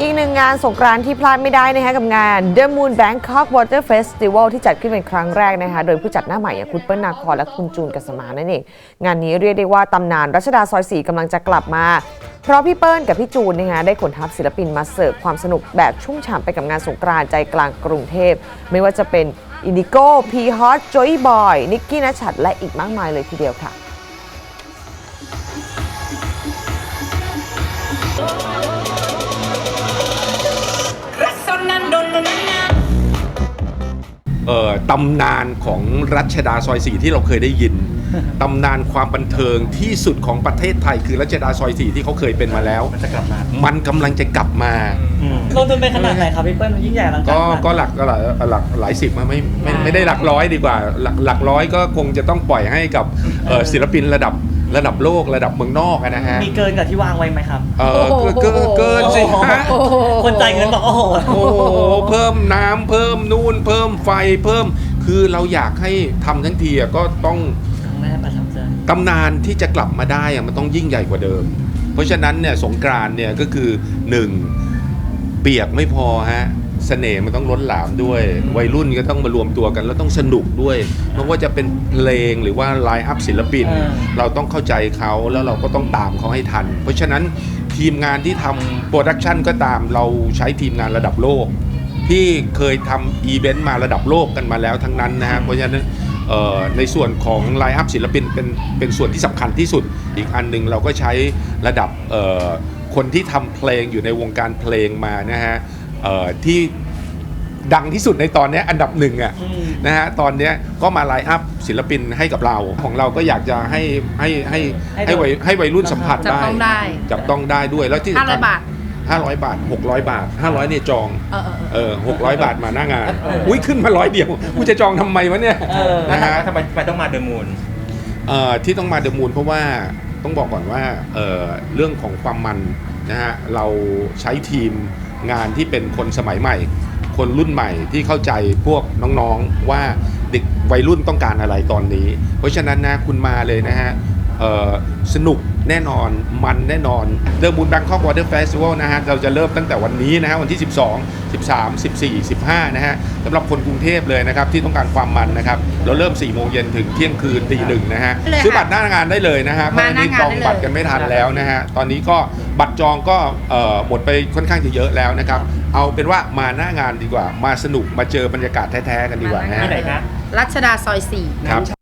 อีกหนึ่งงานสงกรานต์ที่พลาดไม่ได้นะคะกับงาน The Moon Bangkok Water Festival ที่จัดขึ้นเป็นครั้งแรกนะคะโดยผู้จัดหน้าใหม่อย่างคุณเปิ้ลนาคอและคุณจูนกัสมานั่นเองงานนี้เรียกได้ว่าตำนานรัชดาซอยสีกำลังจะกลับมา เพราะพี่เปิ้ลกับพี่จูนนะคะได้ขนทัพศิลปินมาเสิร์ฟความสนุกแบบชุ่มฉ่ำไปกับงานสงกรานต์ใจกลางกรุงเทพ ไม่ว่าจะเป็นอินดิโก้พีฮอตจอยบอยนิกกี้นัชชัดและอีกมากมายเลยทีเดียวค่ะ เอ่อตำนานของรัชดาซอยสี่ที่เราเคยได้ยิน ตำนานความบันเทิงที่สุดของประเทศไทย คือรัชดาซอยสี่ที่เขาเคยเป็นมาแล้ว มันจะกลับมามันกำลังจะกลับมา ลงทุนไปขนาดไหนครับพี่เปิ้ลยิ่งใหญ่อลังการก็ขนาดไหนก็หลักก็หลักหลักหลายสิบมาไม่ไม่ไม่ได้หลักร้อยดีกว่า หลักหลักร้อยก็คงจะต้องปล่อยให้กับเอ่อศิลปินระดับระดับโลกระดับเมืองนอกอะนะฮะมีเกินกับที่วางไว้ไหมครับ เออเกินเกินสิฮะ คนจ่ายเงินบอกโอ้โหโอ้โหเพิ่มน้ำเพิ่มนู่น เพิ่มไฟเพิ่ม คือเราอยากให้ทำทั้งทีอะก็ต้องแม่ประทับใจ ตำนานที่จะกลับมาได้อะมันต้องยิ่งใหญ่กว่าเดิม เพราะฉะนั้นเนี่ยสงกรานต์เนี่ยก็คือหนึ่งเปียกไม่พอฮะเสน่ห์มันต้องล้นหลามด้วย วัยรุ่นก็ต้องมารวมตัวกัน แล้วต้องสนุกด้วยไม่ว่าจะเป็นเพลงหรือว่าไลน์อัพศิลปิน เออ เราต้องเข้าใจเขาแล้วเราก็ต้องตามเขาให้ทัน เพราะฉะนั้น ทีมงานที่ทำโปรดักชันก็ตามเราใช้ทีมงานระดับโลก ที่เคยทำอีเวนต์มาระดับโลกกันมาแล้วทั้งนั้นนะฮะเพราะฉะนั้นในส่วนของไลน์อัพศิลปินเป็นเป็นส่วนที่สำคัญที่สุด อีกอันหนึ่งเราก็ใช้ระดับคนที่ทำเพลงอยู่ในวงการเพลงมานะฮะที่ ดังที่สุดในตอนเนี้ยอันดับหนึ่งอะอืมนะฮะตอนเนี้ยก็มาไลน์อัพศิลปินให้กับเราของเราก็อยากจะให้ให้ให้ให้ให้วัยให้วัยรุ่นสัมผัสจับได้ต้องได้ จับต้องได้ด้วยแล้วที่ห้าร้อยบาทห้าร้อยบาทหกร้อยบาทห้าร้อยเนี่ยจองเออเออเออเออหกร้อยบาทมาหน้างานอุ้ยขึ้นมาร้อยเดียวกูจะจองทำไมวะเนี่ยเออนะฮะทำไมทำไมต้องมาเดอะมูนเอ่อที่ต้องมาเดอะมูนเพราะว่าต้องบอกก่อนว่าเอ่อเรื่องของความมันนะฮะเราใช้ทีมงานที่เป็นคนสมัยใหม่ คนรุ่นใหม่ที่เข้าใจพวกน้องๆว่าเด็กวัยรุ่นต้องการอะไรตอนนี้ เพราะฉะนั้นนะคุณมาเลยนะฮะ สนุกแน่นอนมันแน่นอนเดอะมูนแบงคอกวอเตอร์เฟสติวัลนะฮะ เราจะเริ่มตั้งแต่วันนี้นะฮะ วันที่ 12 13 14 15 นะฮะสำหรับคนกรุงเทพเลยนะครับ ที่ต้องการความมันนะครับ เราเริ่ม 4 โมงเย็นถึงเที่ยงคืนตีหนึ่งนะฮะเลยค่ะซื้อบัตรหน้างานได้เลยนะฮะเพราะมาอันหน้านี้งานจองได้เลยบัตรกันไม่ทันแล้วนะฮะ ตอนนี้ก็บัตรจองก็เอ่อหมดไปค่อนข้างจะเยอะแล้วนะครับเอาเป็นว่ามาหน้างานดีกว่า มาสนุกมาเจอบรรยากาศแท้ๆกันดีกว่านะที่ฮะไหนคะรัชดาซอยสี่ครับ